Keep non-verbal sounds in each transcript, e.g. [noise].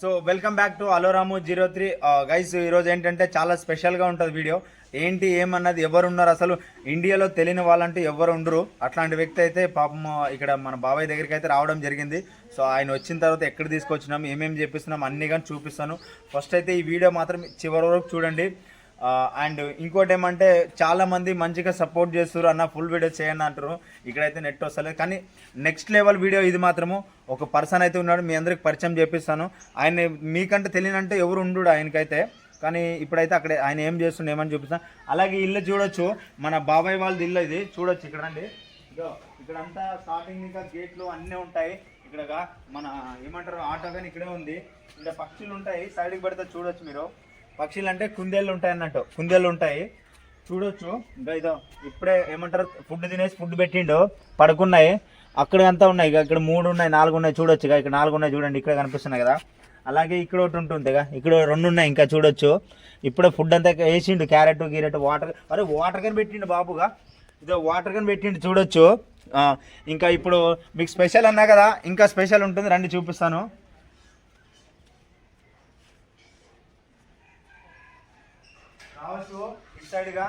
So welcome back to అలోరాము zero three guys ఈరోజు ఏంటంటే చాలా స్పెషల్గా ఉంటుంది వీడియో ఏంటి ఏమన్నది ఎవరు ఉన్నారు? అసలు ఇండియాలో తెలియని వాళ్ళంటూ ఎవరు ఉండరు. అట్లాంటి వ్యక్తి అయితే పాపం ఇక్కడ మన బాబాయ్ దగ్గరికి అయితే రావడం జరిగింది. సో ఆయన వచ్చిన తర్వాత ఎక్కడ తీసుకొచ్చినాం ఏమేమి చెప్పిస్తున్నాం అన్నీ కానీ చూపిస్తాను. ఫస్ట్ అయితే ఈ వీడియో మాత్రం చివరి వరకు చూడండి. అండ్ ఇంకోటి ఏమంటే చాలా మంది మంచిగా సపోర్ట్ చేస్తారు అన్న ఫుల్ వీడియో చేయండి అంటారు ఇక్కడైతే నెట్ వస్తలేదు. కానీ నెక్స్ట్ లెవెల్ వీడియో ఇది మాత్రము. ఒక పర్సన్ అయితే ఉన్నాడు మీ అందరికి పరిచయం చేపిస్తాను. ఆయన మీకంటే తెలియనంటే ఎవరు ఉండు ఆయనకైతే. కానీ ఇప్పుడైతే అక్కడ ఆయన ఏం చేస్తుండే ఏమని చూపిస్తాను అలాగే ఇల్లు చూడొచ్చు. మన బాబాయ్ వాళ్ళది ఇల్లు ఇది. చూడొచ్చు ఇక్కడ అండి. ఇక్కడంతా స్టార్టింగ్ ఇంకా గేట్లు అన్నీ ఉంటాయి. ఇక్కడ మన ఏమంటారు ఆటో కానీ ఇక్కడే ఉంది. ఇక్కడ పక్షులు ఉంటాయి. సైడ్కి పెడితే చూడొచ్చు మీరు. పక్షులు అంటే కుందేళ్ళు ఉంటాయి అన్నట్టు కుందేళ్ళు ఉంటాయి చూడొచ్చు. ఇంకా ఇదో ఇప్పుడే ఏమంటారు ఫుడ్ తినేసి ఫుడ్ పెట్టిండు. పడుకున్నాయి. అక్కడ అంతా ఉన్నాయి. ఇక ఇక్కడ మూడు ఉన్నాయి నాలుగు ఉన్నాయి. చూడొచ్చు. ఇక ఇక్కడ నాలుగు ఉన్నాయి చూడండి. ఇక్కడ కనిపిస్తున్నాయి కదా. అలాగే ఇక్కడ ఒకటి ఉంటుంది కదా ఇక్కడ రెండు ఉన్నాయి. ఇంకా చూడొచ్చు. ఇప్పుడే ఫుడ్ అంతా వేసిండు. క్యారెట్ గీరెట్ వాటర్. అరే వాటర్ కానీ పెట్టిండు బాబుగా. ఇదో వాటర్ కానీ పెట్టిండు. చూడొచ్చు. ఇంకా ఇప్పుడు మీకు స్పెషల్ అన్నా కదా ఇంకా స్పెషల్ ఉంటుంది. రండి చూపిస్తాను. రావచ్చు ఇటు సైడ్గా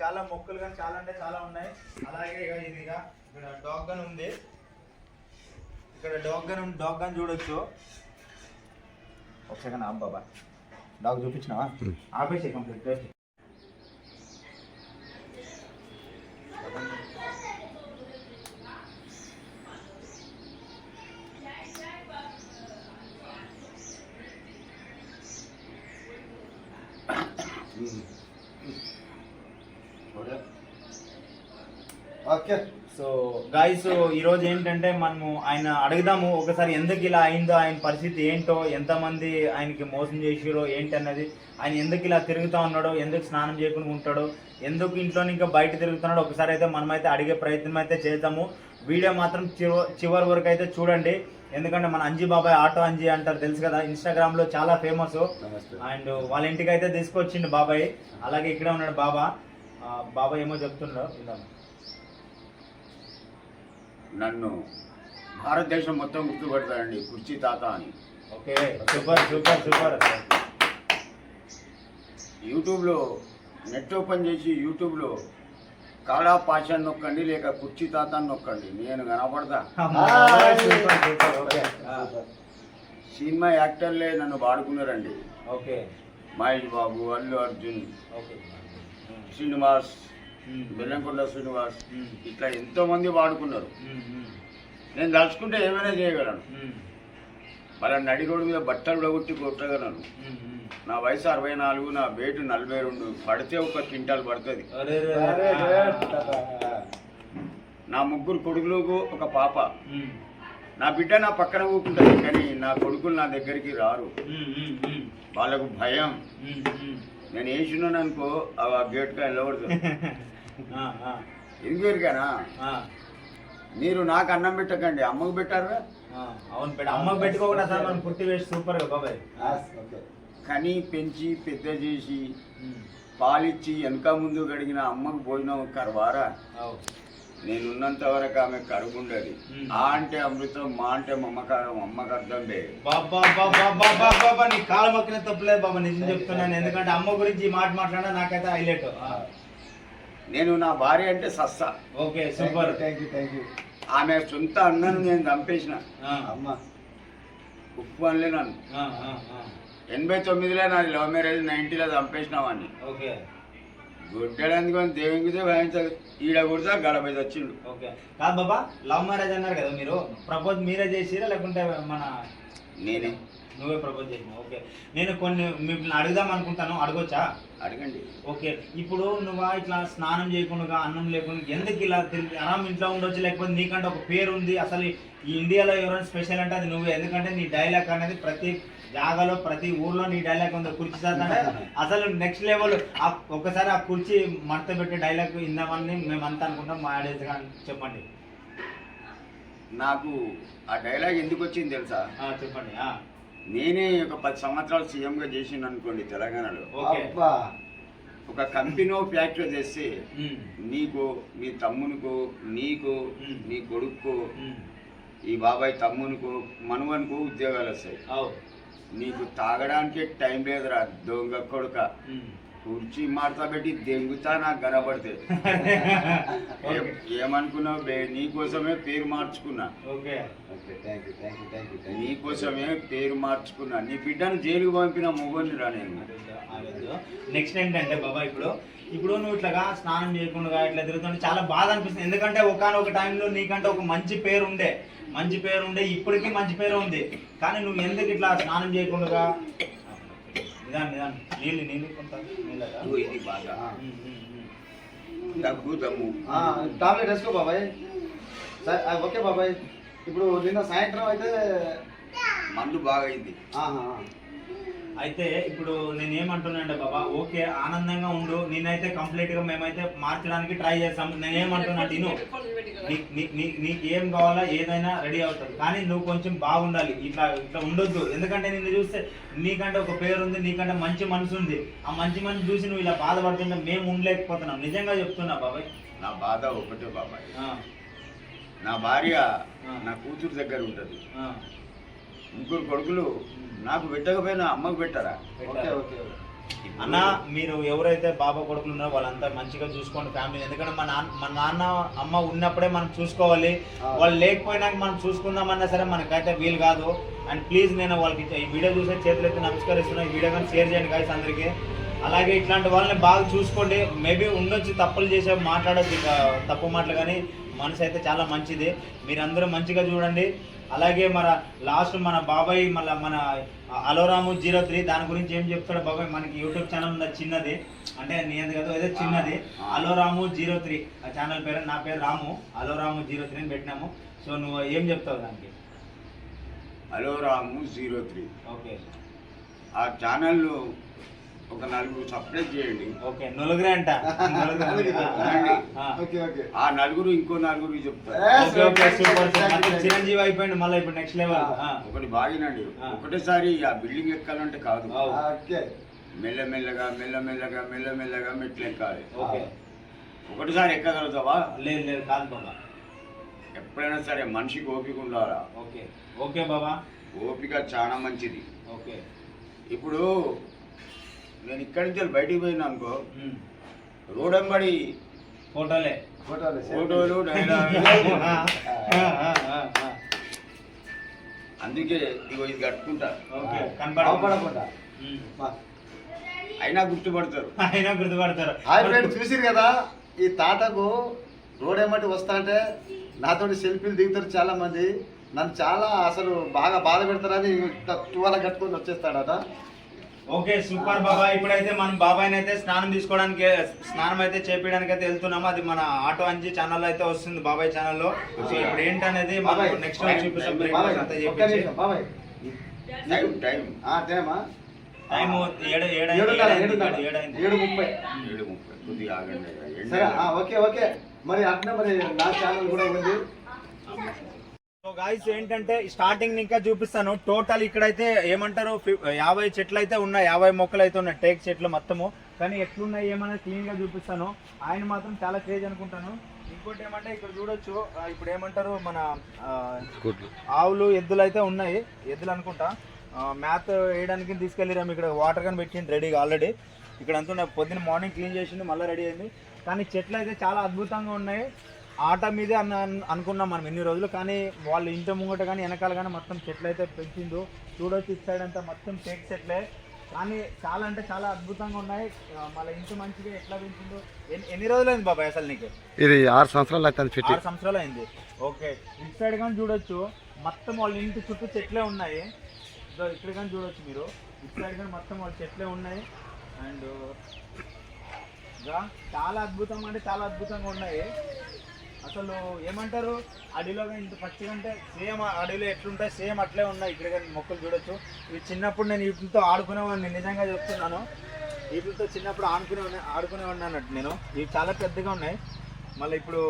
చాలా మొక్కలు కానీ చాలా అంటే చాలా ఉన్నాయి. అలాగే ఇక ఇదిగా ఇక్కడ డాగ్ గన్ ఉంది. ఇక్కడ డాగ్ గన్ డాగ్ గన్ చూడొచ్చు. ఒక సెకండ్ ఆపు బాబా. డాగ్ చూపించినావా? ఆపేసి కంప్లీట్ ఓకే సో గాయస్ ఈరోజు ఏంటంటే మనము ఆయన అడుగుదాము ఒకసారి ఎందుకు ఇలా అయిందో ఆయన పరిస్థితి ఏంటో ఎంతమంది ఆయనకి మోసం చేసిరో ఏంటి అన్నది ఆయన ఎందుకు ఇలా తిరుగుతూ ఉన్నాడో ఎందుకు స్నానం చేయకుండా ఉంటాడో ఎందుకు ఇంట్లో ఇంకా బయట తిరుగుతున్నాడో ఒకసారి అయితే మనమైతే అడిగే ప్రయత్నం అయితే చేద్దాము. వీడియో మాత్రం చివ- చివరి వరకు అయితే చూడండి. ఎందుకంటే మన అంజీ బాబాయ్ ఆటో అంజీ అంటారు తెలుసు కదా? ఇన్స్టాగ్రామ్లో చాలా ఫేమస్. అండ్ వాళ్ళ ఇంటికి అయితే తీసుకొచ్చిండు బాబాయ్. అలాగే ఇక్కడే ఉన్నాడు బాబా. ఆ, బాబాయ్ ఏమో చెప్తున్నాడు నన్ను భారతదేశం మొత్తం గుర్తుపడతారండి కుర్చీ తాత అని. Okay super super super. యూట్యూబ్లో నెట్ ఓపెన్ చేసి యూట్యూబ్లో కాళా పాషాన్ని నొక్కండి లేక కుర్చీ తాత అని నొక్కండి. నేను కనపడతా. సినిమా యాక్టర్లే నన్ను వాడుకున్నారండి. ఓకే. మహేష్ బాబు అల్లు అర్జున్ ఓకే. శ్రీనివాస్ బెల్లంకొండ శ్రీనివాస్ ఇట్లా ఎంతో మంది వాడుకున్నారు నేను తలుచుకుంటే ఏమైనా చేయగలను. వాళ్ళ నడిగోడు మీద బట్టలు ఉడగొట్టి కొట్టగలను. నా వయసు అరవై నాలుగు నా వేటు నలభై రెండు. పడితే ఒక క్వింటాల్ పడుతుంది. నా ముగ్గురు కొడుకులకు ఒక పాప. నా బిడ్డ నా పక్కన ఊకుంటుంది కానీ నా కొడుకులు నా దగ్గరికి రారు. వాళ్ళకు భయం. నేను వేసినాను అనుకో ఆ గేట్గా వెళ్ళకూడదు [laughs] ఆ, ఆ, ఎందుకు ఎరిగానా? ఆ, మీరు నాకు అన్నం పెట్టకండి అమ్మకు పెట్టారుగా? ఆ. అవును పెట్ట అమ్మకు పెట్టుకోకుండా సార్ మనం పుట్టి వేసి సూపర్గా బాబాయ్ కని పెంచి పెద్ద చేసి పాలిచ్చి వెనక ముందు గడిగిన అమ్మకు భోజనం కరవారా. నేనున్నంత వరకు ఆమె కరుగుండదు. ఆ అంటే అమృతం మా అంటే మమ్మకారం అమ్మకు అర్థం లేదు. బాబా నీ కాలు మొక్కిన తప్పులేదు బాబా నిజం చెప్తున్నాను ఎందుకంటే అమ్మ గురించి మాట మాట్లాడినా నాకైతే హైలైట్. నేను నా భార్య అంటే సస్సా. Okay super. Thank you thank you ఆమె సొంత అన్నను నేను చంపేసిన. అమ్మ ఉప్పు అనలే నన్ను. ఎనభై తొమ్మిదిలో నాది లవ్ మ్యారేజ్ నైన్టీలో చంపేసినావాన్ని ఓకే. గుడ్డడానికి దేవింగితే భయించదు ఈడ కుడితే గడపై వచ్చిండు. ఓకే. కాదు బాబా లవ్ మ్యారేజ్ అన్నారు కదా మీరు. ప్రపోజ్ మీరే చేసిరా లేకుంటే మన నేనే. నువ్వే ప్రపోజ్ చేసినావు. ఓకే. నేను కొన్ని మిమ్మల్ని అడుగుదాం అనుకుంటాను. అడగొచ్చా? అడగండి. ఓకే. ఇప్పుడు నువ్వు ఇట్లా స్నానం చేయకుండా అన్నం లేకుండా ఎందుకు ఇలా తిరిగి ఆరాం ఇంట్లో ఉండొచ్చు లేకపోతే నీకంటే ఒక పేరు ఉంది అసలు ఈ ఇండియాలో ఎవరైనా స్పెషల్ అంటే అది నువ్వే. ఎందుకంటే నీ డైలాగ్ అనేది ప్రతి జాగాలో ప్రతి ఊర్లో నీ డైలాగ్ ఉంది కుర్చీ సార్ అంటే అసలు నెక్స్ట్ లెవెల్ ఒకసారి ఆ కుర్చీ మడత పెట్టే డైలాగ్ ఇందామని మేమంతా అనుకుంటాం మా ఆడియన్స్ కానీ చెప్పండి. నాకు ఆ డైలాగ్ ఎందుకు వచ్చింది తెలుసా? ఆ, చెప్పండి నేనే ఒక పది సంవత్సరాలు సీఎంగా చేసిండు అనుకోండి తెలంగాణలో. ఓకే. అబ్బా. ఒక కంపెనీ ఫ్యాక్టరీ చేస్తే నీకు నీ తమ్మునికో నీకు మ్. నీ కొడుకు ఈ బాబాయ్ తమ్మునికో మనవనికో ఉద్యోగాలు వస్తాయి. నీకు తాగడానికి టైం లేదురా దొంగ కొడుక. కుర్చీ మార్తా పెట్టి దెంగుతా నాకు కనబడితే [laughs] ఏమనుకున్నావు బే? నీకోసమే పేరు మార్చుకున్నా. నీకోసమే పేరు మార్చుకున్నా. నీ బిడ్డను జైలుకు పంపిన మొగోని రా నేను. నెక్స్ట్ ఏంటంటే బాబా ఇప్పుడు ఇప్పుడు నువ్వు ఇట్లాగా స్నానం చేయకుండా ఇట్లా తిరుగుతుంటే చాలా బాధ అనిపిస్తుంది. ఎందుకంటే ఒకనొక టైంలో నీకంటే ఒక మంచి పేరు ఉండే. మంచి పేరు ఉండే ఇప్పటికీ మంచి పేరు ఉంది. కానీ నువ్వు ఎందుకు ఇట్లా స్నానం చేయకుండా నీళ్ళు నీళ్ళు కొంత ఇది. దగ్గు దమ్ము టాబ్లెట్ వేసుకో బాబాయ్. సరే ఓకే బాబాయ్. ఇప్పుడు నిన్న సాయంత్రం అయితే మందు బాగా అయింది అయితే ఇప్పుడు నేను ఏమంటున్నానంటే బాబా ఓకే ఆనందంగా ఉండు. నేనైతే కంప్లీట్గా మేమైతే మార్చడానికి ట్రై చేస్తాం నేను ఏమంటున్నా తిను. నీ- నీ- నీ- నీకు ఏం కావాలా ఏదైనా రెడీ అవుతుంది. కానీ నువ్వు కొంచెం బాగుండాలి. ఇట్లా ఇట్లా ఉండొద్దు. ఎందుకంటే నిన్ను చూస్తే నీకంటే ఒక పేరు ఉంది నీకంటే మంచి మనసు ఉంది. ఆ మంచి మనసు చూసి నువ్వు ఇలా బాధపడుతుంటే మేము ఉండలేకపోతున్నాం. నిజంగా చెప్తున్నా బాబాయ్. నా బాధ ఒకటే బాబాయ్. ఆ, నా భార్య. నా కూతురు దగ్గర ఉంటుంది. ఆ, ముగ్గురు కొడుకులు నాకు పెట్టకపోయినా అమ్మకు పెట్టరా? ఓకే. ఓకే అన్న మీరు ఎవరైతే బాబా కొడుకులు ఉన్నారో వాళ్ళంతా మంచిగా చూసుకోండి ఫ్యామిలీ. ఎందుకంటే మా నాన్న మా నాన్న అమ్మ ఉన్నప్పుడే మనం చూసుకోవాలి. వాళ్ళు లేకపోయినాక మనం చూసుకుందామన్నా సరే మనకైతే వీలు కాదు. అండ్ ప్లీజ్ నేను వాళ్ళకి ఈ వీడియో చూసే చేతులైతే నమస్కరిస్తున్నా. ఈ వీడియో కానీ షేర్ చేయండి గాయస్ అందరికీ. అలాగే ఇట్లాంటి వాళ్ళని బాగా చూసుకోండి. మేబీ ఉండొచ్చు తప్పులు చేసే మాట్లాడొచ్చు తప్పు మాటలు కానీ. మనసు అయితే చాలా మంచిది. మీరందరూ మంచిగా చూడండి. అలాగే మన లాస్ట్ మన బాబాయ్ మళ్ళీ మన అలోరాము జీరో త్రీ దాని గురించి ఏం చెప్తాడు బాబాయ్? మనకి యూట్యూబ్ ఛానల్ ఉంది? చిన్నది. అంటే నేను కదా ఏదో చిన్నది. అలోరాము జీరో త్రీ. ఆ ఛానల్ పేరు నా పేరు రాము. అలోరాము జీరో త్రీ అని పెట్టినాము. సో నువ్వు ఏం చెప్తావు దానికి? Hello Ramu zero three. Okay. ఆ ఛానల్ ఒక నలుగురు సపరేట్ చేయండి. ఓకే నలుగురే అంట. ఆ, ఆ, ఆ. Okay okay. ఆ నలుగురు ఇంకో నలుగురు చెప్తారు. చిరంజీవి అయిపోయింది మళ్ళీ ఇప్పుడు నెక్స్ట్ లెవెల్ ఒకటి బాగినండి. ఒకటేసారి ఆ బిల్డింగ్ ఎక్కాలంటే కాదు. మెల్లమెల్లగా మెల్లమెల్లగా మెల్లమెల్లగా మెట్లు ఎక్కాలి ఓకే. ఒకటిసారి ఎక్కగలుగుతావా? లేదు లేదు కాదు బాబా. ఎప్పుడైనా సరే మనిషికి ఓపిక ఉండాలా? ఓకే. ఓకే బాబా. ఓపిక చాలా మంచిది. ఓకే. ఇప్పుడు నేను ఇక్కడి నుంచి బయటికి పోయినా అనుకో. రోడ్ ఫోటోలే. ఫోటోలు. [laughs] అందుకే ఇగో ఇది కట్టుకుంటా. కనపడకుండా. అయినా గుర్తుపడతారు. అయినా గుర్తుపడతారు. హాయ్ ఫ్రెండ్ చూసిరు కదా ఈ తాతకు రోడ్ ఏమంటే వస్తా అంటే నాతోటి సెల్ఫీలు దిగుతారు చాలా మంది నన్ను చాలా అసలు బాగా బాధ పెడతారని టువాల కట్టుకొని వచ్చేస్తాడట. ఓకే సూపర్ బాబా. ఇప్పుడైతే మనం బాబాయ్ అయితే స్నానం తీసుకోవడానికి స్నానం అయితే చేపించడానికి అయితే వెళ్తున్నాము. అది మన ఆటో అంజీ ఛానల్ అయితే వస్తుంది బాబాయ్ ఛానల్లో సో ఇప్పుడు ఏంటనేది మనం బాబాయ్, నెక్స్ట్ బాబాయ్, చూపిస్తాం బాబాయ్, బ్రేక్ఫాస్ట్ అంతా బాబాయ్. Time time. ఆ, టైమా టైం ఏడు ఏడు ఏడు ఏడు ముప్పై. ఏడు ముప్పై. కొద్దిగా ఆగండి. సరే ఆ, ఓకే ఓకే. మరి అట్నే మరి నా ఛానల్ కూడా ఉంది. గాయస్ ఏంటంటే స్టార్టింగ్ ఇంకా చూపిస్తాను. టోటల్ ఇక్కడైతే ఏమంటారు యాభై చెట్లు అయితే ఉన్నాయి. యాభై మొక్కలు అయితే ఉన్నాయి. టేక్ చెట్లు మొత్తము. కానీ ఎట్లున్నాయి ఏమన్నా క్లీన్గా చూపిస్తాను. ఆయన మాత్రం చాలా క్రేజ్ అనుకుంటాను. ఇంకోటి ఏమంటే ఇక్కడ చూడొచ్చు ఇప్పుడు ఏమంటారు మన ఆవులు ఎద్దులు అయితే ఉన్నాయి. ఎద్దులు అనుకుంటా. మ్యాథ్ వేయడానికి తీసుకెళ్ళిరాము ఇక్కడ వాటర్ కానీ పెట్టింది రెడీగా ఆల్రెడీ ఇక్కడ అంతా. పొద్దున్న మార్నింగ్ క్లీన్ చేసింది మళ్ళీ రెడీ అయింది. కానీ చెట్లు అయితే చాలా అద్భుతంగా ఉన్నాయి. ఆట మీదే అన్న అన్- అనుకున్నాం మనం ఎన్ని రోజులు కానీ వాళ్ళు ఇంటి ముంగట కానీ వెనకాల కానీ మొత్తం చెట్లు అయితే పెంచిండు చూడొచ్చు ఇటు సైడ్ అంతా మొత్తం టేక్ చెట్లే. కానీ చాలా అంటే చాలా అద్భుతంగా ఉన్నాయి. మళ్ళీ ఇంటి మంచిగా ఎట్లా పెంచిండు ఎన్ని ఎన్ని రోజులు అయింది బాబాయ్ అసలు నీకు? ఇది ఆరు సంవత్సరాలు అవుతుంది ఆరు సంవత్సరాలు అయింది. ఓకే. ఇటు సైడ్ కానీ చూడొచ్చు. మొత్తం వాళ్ళ ఇంటి చుట్టూ చెట్లే ఉన్నాయి. ఇక్కడ కానీ చూడొచ్చు మీరు. ఇటు సైడ్ కానీ మొత్తం వాళ్ళ చెట్లే ఉన్నాయి. అండ్ చాలా అద్భుతం అంటే చాలా అద్భుతంగా ఉన్నాయి. అసలు ఏమంటారు? అడవిలో ఇంత పచ్చిగా అంటే సేమ్ అడవిలో ఎట్లుంటాయి సేమ్ అట్లే ఉన్నాయి. ఇక్కడ కానీ మొక్కలు చూడొచ్చు. ఇవి చిన్నప్పుడు నేను వీటితో ఆడుకునేవాడిని నిజంగా చెప్తున్నాను. వీటితో చిన్నప్పుడు ఆడుకునే ఆడుకునేవాడిని అన్నట్టు నేను. ఇవి చాలా పెద్దగా ఉన్నాయి. మళ్ళీ ఇప్పుడు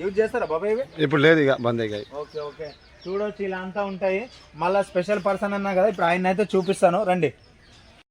యూజ్ చేస్తారా బాబాయ్ ఇవి? ఇప్పుడు లేదు ఇక బంద్ అయ్యాయి ఓకే ఓకే. చూడొచ్చు ఇలా అంతా ఉంటాయి. మళ్ళీ స్పెషల్ పర్సన్ అన్నా కదా ఇప్పుడు ఆయన అయితే చూపిస్తాను. రండి.